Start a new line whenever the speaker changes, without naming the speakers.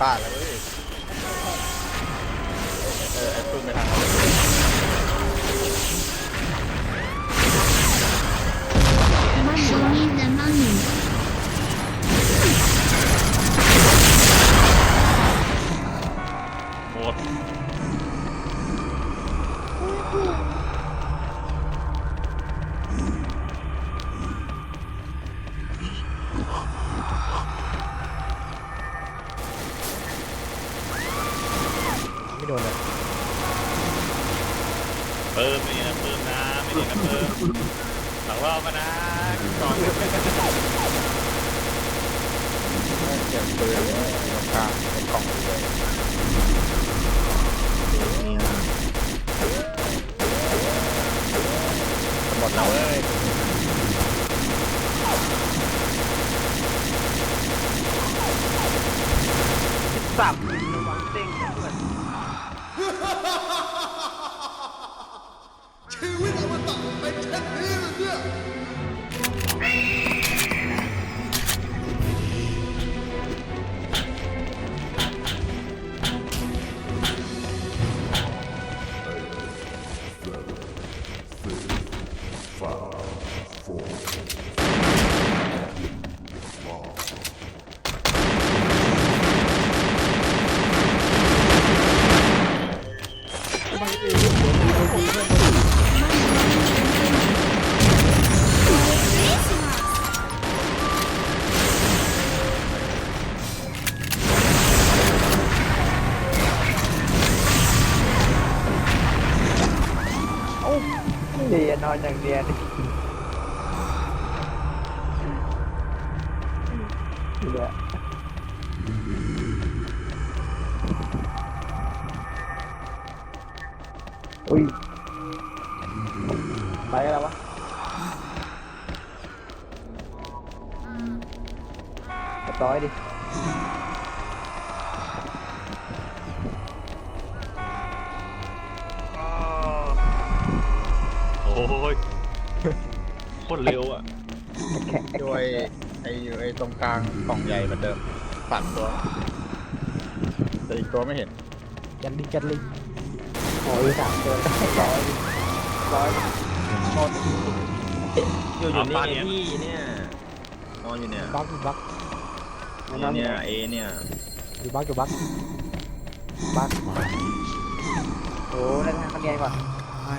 ป่าแล้วเว้ยเออแอปซูมไปทางนั้น
มันมีแต่มัน
หมด
โอ้โห นเลย
เปิมไม่นะเปิมนะไม่ได้นะเปิมหลังรอบมานะกอง
เก็บปืนตรงกลางเป็นกล่องเลยหมดแล้วเว้ย
ชีวิตอมตะเป็น เช่นนี้เลยเนี่ย
เดียนอนอย่างเดียวนี่เหลื ออุ้ยไปแล้ววะเรียบร้อยดิ
โอ้ยโคตรเร็วอะ
แข็ง
ด้วยไอ้ไอ้ตรงกลางกล่องใหญ่เหมือนเดิมฝันตัวแต่อีกตัวไม่เห็น
ยันลิงยันลิง
โอ้ยสามตัวร้อยร้อยหมด
อยู่อยู่
เอาปลา
นี่
เนี่ย
พี่เนี่ยนอนอยู่เนี่ย
บักอยู่บัก
เนี่ยเอเนี่ย
อยู่บักอยู่บักบัก
โอ้ได้ทางคะแนนก่อน
อ่า